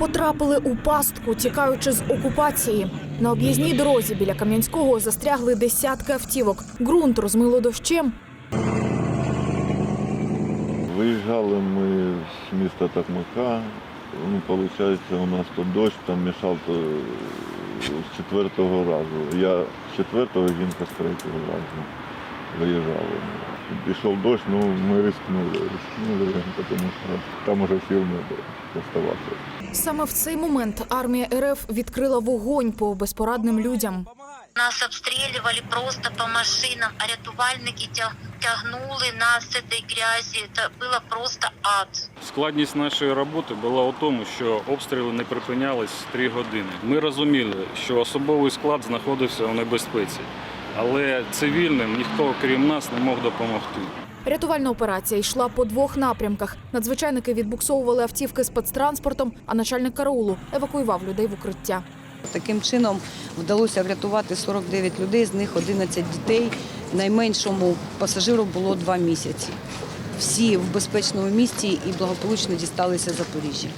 Потрапили у пастку, тікаючи з окупації. На об'їзній дорозі біля Кам'янського застрягли десятки автівок. Ґрунт розмило дощем. Виїжджали ми з міста Токмака. Ну, виходить, у нас тут дощ там мішав то з четвертого разу. Я з четвертого, жінка з третього разу виїжджали. Пішов дощ, ну ми рискнули, рискнули, тому що там уже сил не було оставатися. Саме в цей момент армія РФ відкрила вогонь по безпорадним людям. Нас обстрілювали просто по машинам, а рятувальники тягнули нас з цієї грязі. Це було просто ад. Складність нашої роботи була у тому, що обстріли не припинялись три години. Ми розуміли, що особовий склад знаходився у небезпеці, але цивільним ніхто крім нас не мог допомогти. Рятувальна операція йшла по двох напрямках. Надзвичайники відбуксовували автівки спецтранспортом, а начальник караулу евакуював людей в укриття. Таким чином вдалося врятувати 49 людей, з них 11 дітей. Найменшому пасажиру було два місяці. Всі в безпечному місці і благополучно дісталися Запоріжжя.